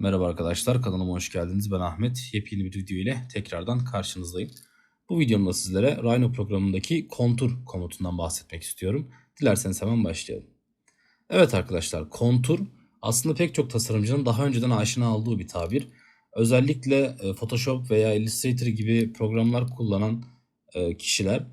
Merhaba arkadaşlar kanalıma hoş geldiniz. Ben Ahmet. Yepyeni bir video ile tekrardan karşınızdayım. Bu videomda sizlere Rhino programındaki kontur komutundan bahsetmek istiyorum. Dilerseniz hemen başlayalım. Evet arkadaşlar kontur aslında pek çok tasarımcının daha önceden aşina olduğu bir tabir. Özellikle e, Photoshop veya Illustrator gibi programlar kullanan e, kişiler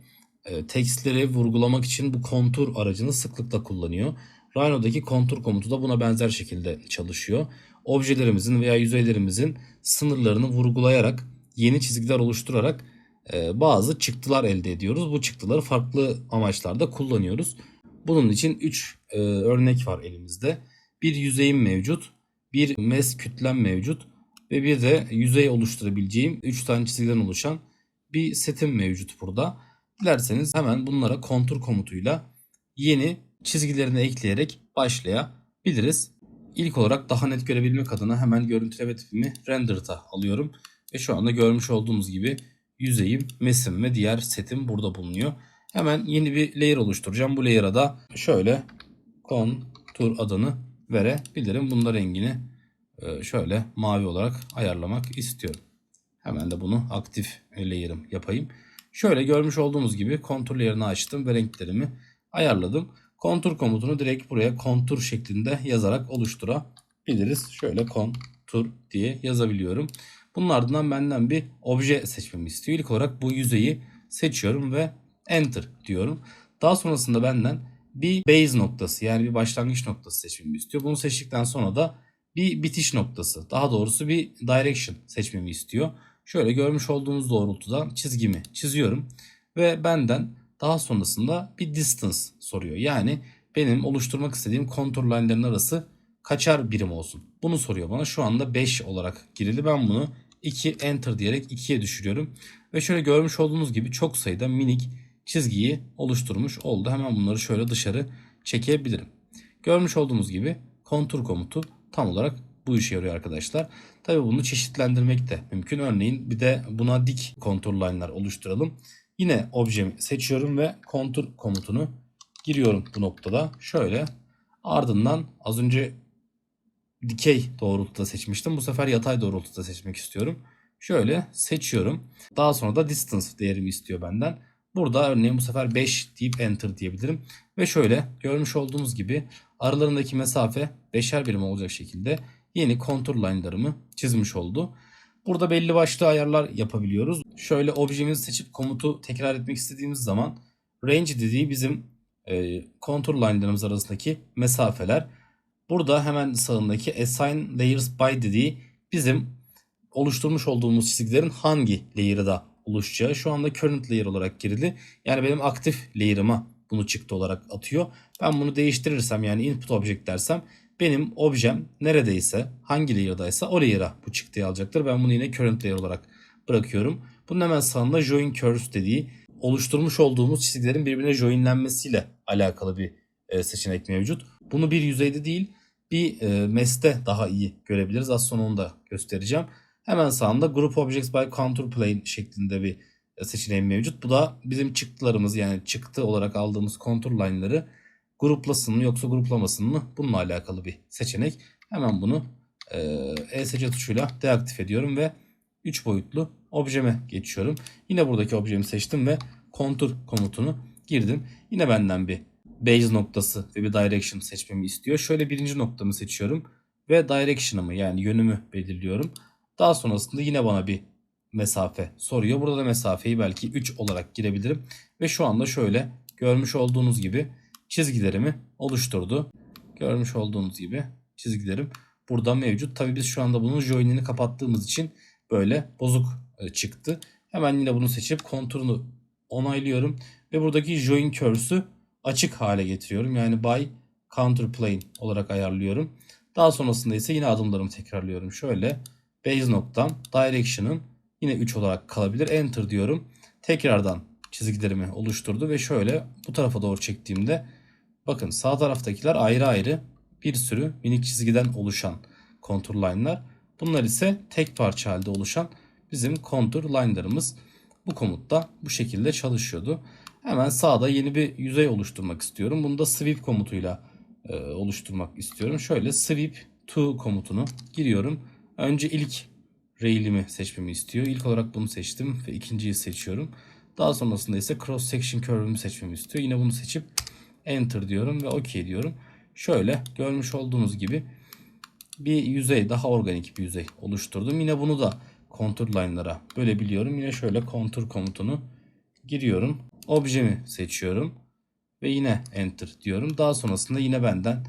e, tekstleri vurgulamak için bu kontur aracını sıklıkla kullanıyor. Rhino'daki kontur komutu da buna benzer şekilde çalışıyor. Objelerimizin veya yüzeylerimizin sınırlarını vurgulayarak, yeni çizgiler oluşturarak e, bazı çıktılar elde ediyoruz. Bu çıktıları farklı amaçlarda kullanıyoruz. Bunun için 3 e, örnek var elimizde. Bir yüzeyim mevcut, bir mes kütlem mevcut ve bir de yüzey oluşturabileceğim 3 tane çizgiden oluşan bir setim mevcut burada. Dilerseniz hemen bunlara kontur komutuyla yeni çizgilerini ekleyerek başlayabiliriz. İlk olarak daha net görebilmek adına hemen görüntüleme tipimi render'da alıyorum. Ve şu anda görmüş olduğumuz gibi yüzeyim, mesim ve diğer setim burada bulunuyor. Hemen yeni bir layer oluşturacağım. Bu layer'a da şöyle kontur adını verebilirim. Bunda rengini e, şöyle mavi olarak ayarlamak istiyorum. Hemen de bunu aktif layer'ım yapayım. Şöyle görmüş olduğumuz gibi kontur layer'ını açtım ve renklerimi ayarladım. Kontur komutunu direkt buraya kontur şeklinde yazarak oluşturabiliriz. Şöyle kontur diye yazabiliyorum. Bunun ardından benden bir obje seçmemi istiyor. İlk olarak bu yüzeyi seçiyorum ve enter diyorum. Daha sonrasında benden bir base noktası yani bir başlangıç noktası seçmemi istiyor. Bunu seçtikten sonra da bir bitiş noktası daha doğrusu bir direction seçmemi istiyor. Şöyle görmüş olduğunuz doğrultuda çizgimi çiziyorum ve benden daha sonrasında bir distance soruyor. Yani benim oluşturmak istediğim kontur line'lerin arası kaçar birim olsun. Bunu soruyor bana. Şu anda 5 olarak girildi. Ben bunu 2 enter diyerek 2'ye düşürüyorum. Ve şöyle görmüş olduğunuz gibi çok sayıda minik çizgiyi oluşturmuş oldu. Hemen bunları şöyle dışarı çekebilirim. Görmüş olduğumuz gibi kontur komutu tam olarak bu işe yarıyor arkadaşlar. Tabi bunu çeşitlendirmek de mümkün. Örneğin bir de buna dik kontur line'lar oluşturalım. Yine objemi seçiyorum ve kontur komutunu giriyorum bu noktada. Şöyle ardından az önce dikey doğrultuda seçmiştim. Bu sefer yatay doğrultuda seçmek istiyorum. Şöyle seçiyorum. Daha sonra da distance değerimi istiyor benden. Burada örneğin bu sefer 5 deyip enter diyebilirim. Ve şöyle görmüş olduğunuz gibi aralarındaki mesafe 5'er birim olacak şekilde yeni kontur line'larımı çizmiş oldu. Burada belli başlı ayarlar yapabiliyoruz. Şöyle objemizi seçip komutu tekrar etmek istediğimiz zaman range dediği bizim e, kontur line'larımız arasındaki mesafeler. Burada hemen sağındaki assign layers by dediği bizim oluşturmuş olduğumuz çizgilerin hangi layer'da oluşacağı. Şu anda current layer olarak girildi. Yani benim aktif layer'ıma bunu çıktı olarak atıyor. Ben bunu değiştirirsem yani input object dersem benim objem neredeyse hangi layer'daysa o layer'a bu çıktıyı alacaktır. Ben bunu yine current layer olarak bırakıyorum. Bunun hemen sağında join curves dediği oluşturmuş olduğumuz çizgilerin birbirine joinlenmesiyle alakalı bir e, seçenek mevcut. Bunu bir yüzeyde değil bir e, MES'te daha iyi görebiliriz. Az sonra onu da göstereceğim. Hemen sağında Group Objects by Contour Plane şeklinde bir e, seçeneğim mevcut. Bu da bizim çıktılarımız yani çıktı olarak aldığımız kontur line'ları gruplasın mı yoksa gruplamasın mı bununla alakalı bir seçenek. Hemen bunu ESC tuşuyla deaktif ediyorum ve 3 boyutlu objeme geçiyorum. Yine buradaki objemi seçtim ve kontur komutunu girdim. Yine benden bir base noktası ve bir direction seçmemi istiyor. Şöyle birinci noktamı seçiyorum ve direction'ımı yani yönümü belirliyorum. Daha sonrasında yine bana bir mesafe soruyor. Burada da mesafeyi belki 3 olarak girebilirim. Ve şu anda şöyle görmüş olduğunuz gibi çizgilerimi oluşturdu. Görmüş olduğunuz gibi çizgilerim burada mevcut. Tabi biz şu anda bunun join'ini kapattığımız için böyle bozuk e, çıktı. Hemen yine bunu seçip konturunu onaylıyorum. Ve buradaki join curve'sü açık hale getiriyorum. Yani by counter plane olarak ayarlıyorum. Daha sonrasında ise yine adımlarımı tekrarlıyorum. Şöyle base noktam direction'ın yine 3 olarak kalabilir. Enter diyorum. Tekrardan çizgilerimi oluşturdu ve şöyle bu tarafa doğru çektiğimde bakın sağ taraftakiler ayrı ayrı bir sürü minik çizgiden oluşan kontur line'lar. Bunlar ise tek parça halde oluşan bizim kontur line'larımız. Bu komutta bu şekilde çalışıyordu. Hemen sağda yeni bir yüzey oluşturmak istiyorum. Bunu da sweep komutuyla e, oluşturmak istiyorum. Şöyle sweep to komutunu giriyorum Önce ilk rail'imi seçmemi istiyor. İlk olarak bunu seçtim ve ikinciyi seçiyorum. Daha sonrasında ise cross section curve'ümü seçmemi istiyor. Yine bunu seçip enter diyorum ve OK diyorum. Şöyle görmüş olduğunuz gibi bir yüzey daha organik bir yüzey oluşturdum. Yine bunu da kontur line'lara bölebiliyorum. Yine şöyle kontur komutunu giriyorum. Objemi seçiyorum ve yine enter diyorum. Daha sonrasında yine benden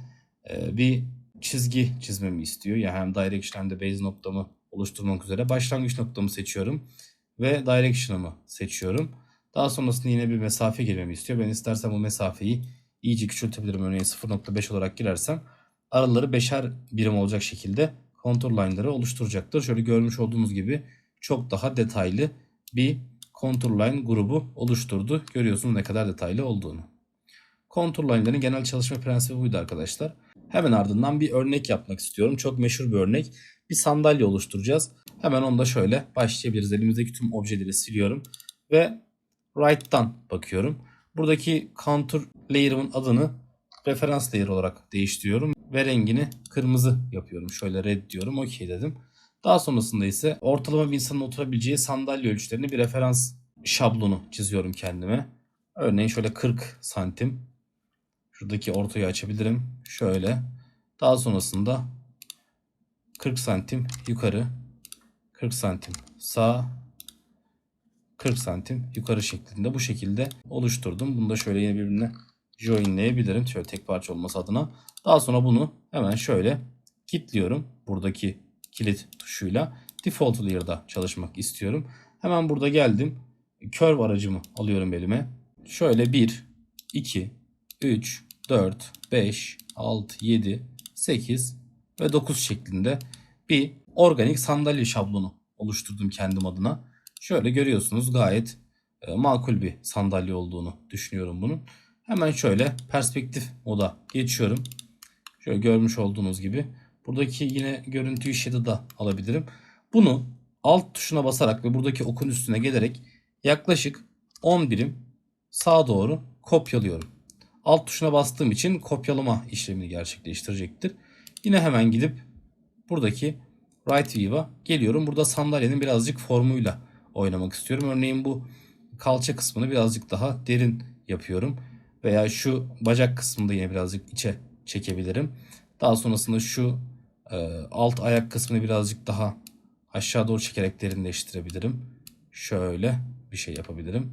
e, bir çizgi çizmemi istiyor. Yani hem direction hem de base noktamı oluşturmak üzere başlangıç noktamı seçiyorum ve direction'ımı seçiyorum. Daha sonrasında yine bir mesafe girmemi istiyor. Ben istersem bu mesafeyi iyice küçültebilirim. Örneğin 0.5 olarak girersem araları beşer birim olacak şekilde kontur line'ları oluşturacaktır. Şöyle görmüş olduğunuz gibi çok daha detaylı bir kontur line grubu oluşturdu. Görüyorsunuz ne kadar detaylı olduğunu. Kontur line'ların genel çalışma prensibi buydu arkadaşlar. Hemen ardından bir örnek yapmak istiyorum. Çok meşhur bir örnek. Bir sandalye oluşturacağız. Hemen onda şöyle başlayabiliriz. Elimizdeki tüm objeleri siliyorum. Ve right'tan bakıyorum. Buradaki contour layer'ımın adını referans layer olarak değiştiriyorum. Ve rengini kırmızı yapıyorum. Şöyle red diyorum. OK dedim. Daha sonrasında ise ortalama bir insanın oturabileceği sandalye ölçülerini bir referans şablonu çiziyorum kendime. Örneğin şöyle 40 santim. Şuradaki ortayı açabilirim. Şöyle. Daha sonrasında 40 santim yukarı, 40 santim sağ, 40 santim yukarı şeklinde bu şekilde oluşturdum. Bunu da şöyle yine birbirine joinleyebilirim. Şöyle tek parça olması adına. Daha sonra bunu hemen şöyle kilitliyorum. Buradaki kilit tuşuyla default layer'da çalışmak istiyorum. Hemen burada geldim. Curve aracımı alıyorum elime. Şöyle 1, 2, 3, 4, 5, 6, 7, 8 ve 9 şeklinde bir organik sandalye şablonu oluşturdum kendim adına. Şöyle görüyorsunuz gayet e, makul bir sandalye olduğunu düşünüyorum bunun. Hemen şöyle perspektif moda geçiyorum. Şöyle görmüş olduğunuz gibi. Buradaki yine görüntüyü shadow alabilirim. Bunu alt tuşuna basarak ve buradaki okun üstüne gelerek yaklaşık 10 birim sağa doğru kopyalıyorum. Alt tuşuna bastığım için kopyalama işlemini gerçekleştirecektir. Yine hemen gidip buradaki right view'a geliyorum. Burada sandalyenin birazcık formuyla oynamak istiyorum. Örneğin bu kalça kısmını birazcık daha derin yapıyorum. Veya şu bacak kısmını da yine birazcık içe çekebilirim. Daha sonrasında şu e, alt ayak kısmını birazcık daha aşağı doğru çekerek derinleştirebilirim. Şöyle bir şey yapabilirim.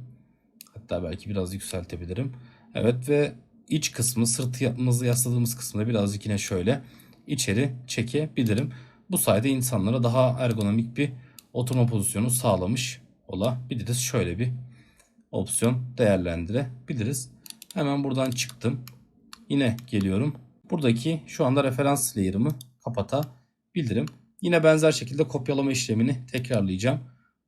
Hatta belki biraz yükseltebilirim. Evet ve iç kısmı sırtımızı yasladığımız kısmını birazcık yine şöyle içeri çekebilirim. Bu sayede insanlara daha ergonomik bir oturma pozisyonu sağlamış olabiliriz. Şöyle bir opsiyon değerlendirebiliriz. Hemen buradan çıktım. Yine geliyorum. Buradaki şu anda referans layer'ımı kapatabilirim. Yine benzer şekilde kopyalama işlemini tekrarlayacağım.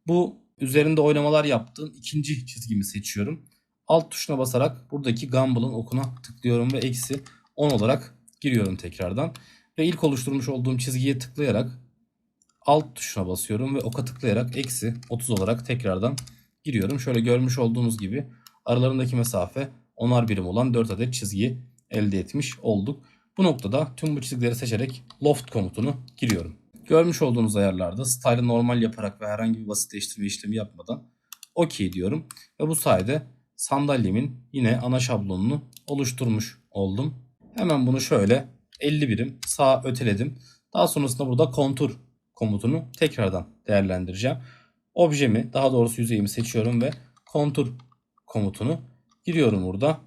Bu üzerinde oynamalar yaptığım ikinci çizgimi seçiyorum. Alt tuşuna basarak buradaki Gumball'ın okuna tıklıyorum ve eksi 10 olarak giriyorum tekrardan. Ve ilk oluşturmuş olduğum çizgiye tıklayarak alt tuşuna basıyorum ve oka tıklayarak eksi 30 olarak tekrardan giriyorum. Şöyle görmüş olduğunuz gibi aralarındaki mesafe 10'ar birim olan 4 adet çizgiyi elde etmiş olduk. Bu noktada tüm bu çizgileri seçerek loft komutunu giriyorum. Görmüş olduğunuz ayarlarda style'ı normal yaparak ve herhangi bir basitleştirme işlemi yapmadan OK diyorum. Ve bu sayede sandalyemin yine ana şablonunu oluşturmuş oldum. Hemen bunu şöyle 50 birim sağa öteledim. Daha sonrasında burada kontur komutunu tekrardan değerlendireceğim. Objemi daha doğrusu yüzeyimi seçiyorum ve kontur komutunu giriyorum burada.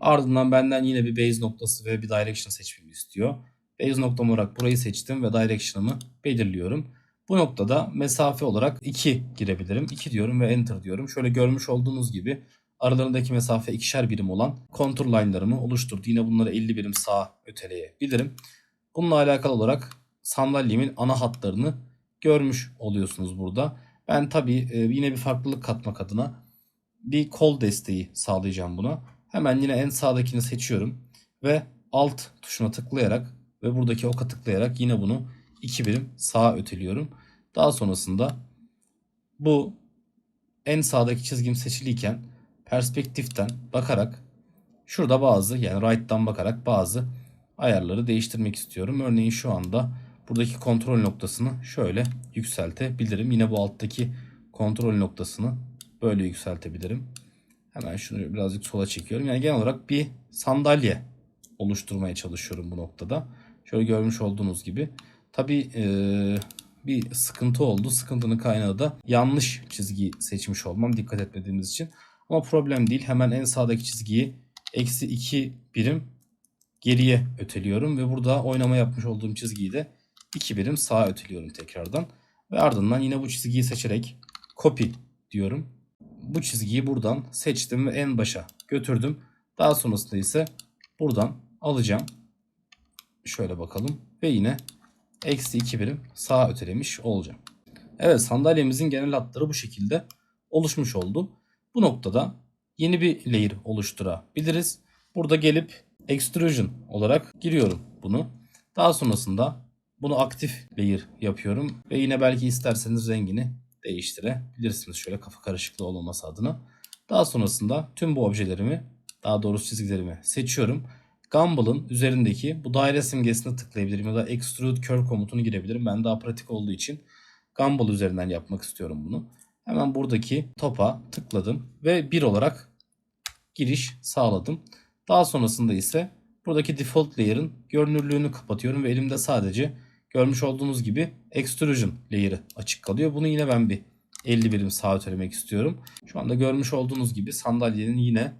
Ardından benden yine bir base noktası ve bir direction seçmemi istiyor. Base noktam olarak burayı seçtim ve direction'ımı belirliyorum. Bu noktada mesafe olarak 2 girebilirim. 2 diyorum ve enter diyorum. Şöyle görmüş olduğunuz gibi aralarındaki mesafe ikişer birim olan kontur line'larımı oluşturdu. Yine bunları 50 birim sağa öteleyebilirim. Bununla alakalı olarak sandalyemin ana hatlarını görmüş oluyorsunuz burada. Ben tabii e, yine bir farklılık katmak adına bir kol desteği sağlayacağım buna. Hemen yine en sağdakini seçiyorum ve alt tuşuna tıklayarak ve buradaki oka tıklayarak yine bunu iki birim sağa öteliyorum. Daha sonrasında bu en sağdaki çizgim seçiliyken perspektiften bakarak şurada bazı yani right'tan bakarak bazı ayarları değiştirmek istiyorum. Örneğin şu anda buradaki kontrol noktasını şöyle yükseltebilirim. Yine bu alttaki kontrol noktasını böyle yükseltebilirim. Hemen şunu birazcık sola çekiyorum. Yani genel olarak bir sandalye oluşturmaya çalışıyorum bu noktada. Şöyle görmüş olduğunuz gibi. Tabii eee, bir sıkıntı oldu. Sıkıntının kaynağı da yanlış çizgi seçmiş olmam dikkat etmediğimiz için. Ama problem değil. Hemen en sağdaki çizgiyi eksi 2 birim geriye öteliyorum. Ve burada oynama yapmış olduğum çizgiyi de 2 birim sağa öteliyorum tekrardan. Ve ardından yine bu çizgiyi seçerek copy diyorum. Bu çizgiyi buradan seçtim ve en başa götürdüm. Daha sonrasında ise buradan alacağım. Şöyle bakalım. Ve yine eksi 2 birim sağa ötelemiş olacağım. Evet sandalyemizin genel hatları bu şekilde oluşmuş oldu. Bu noktada yeni bir layer oluşturabiliriz. Burada gelip extrusion olarak giriyorum bunu. Daha sonrasında bunu aktif layer yapıyorum. Ve yine belki isterseniz rengini değiştirebilirsiniz. Şöyle kafa karışıklığı olmaması adına. Daha sonrasında tüm bu objelerimi daha doğrusu çizgilerimi seçiyorum. Gumball'ın üzerindeki bu daire simgesine tıklayabilirim ya da extrude curve komutunu girebilirim. Ben daha pratik olduğu için Gumball üzerinden yapmak istiyorum bunu. Hemen buradaki topa tıkladım ve bir olarak giriş sağladım. Daha sonrasında ise buradaki default layer'ın görünürlüğünü kapatıyorum ve elimde sadece görmüş olduğunuz gibi extrusion layer'ı açık kalıyor. Bunu yine ben bir 50 birim sağa ötelemek istiyorum. Şu anda görmüş olduğunuz gibi sandalyenin yine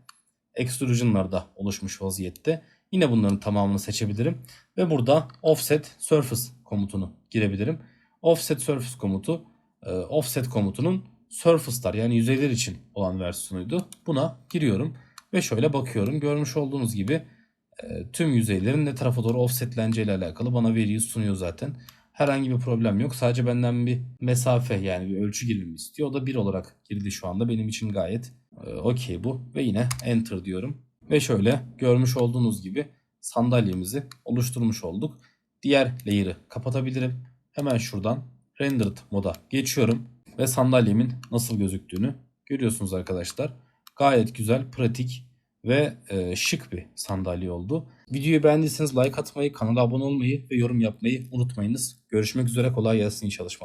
extrusion'larda oluşmuş vaziyette. Yine bunların tamamını seçebilirim. Ve burada offset surface komutunu girebilirim. Offset surface komutu e, offset komutunun surface'lar yani yüzeyler için olan versiyonuydu. Buna giriyorum ve şöyle bakıyorum. Görmüş olduğunuz gibi tüm yüzeylerin ne tarafa doğru offsetleneceği ile alakalı bana veriyi sunuyor zaten. Herhangi bir problem yok. Sadece benden bir mesafe yani bir ölçü girmemi istiyor. O da 1 olarak girdi şu anda. Benim için gayet e, okey bu. Ve yine enter diyorum. Ve şöyle görmüş olduğunuz gibi sandalyemizi oluşturmuş olduk. Diğer layer'ı kapatabilirim. Hemen şuradan rendered moda geçiyorum. Ve sandalyemin nasıl gözüktüğünü görüyorsunuz arkadaşlar. Gayet güzel, pratik ve e, şık bir sandalye oldu. Videoyu beğendiyseniz like atmayı, kanala abone olmayı ve yorum yapmayı unutmayınız. Görüşmek üzere kolay gelsin iyi çalışmalar.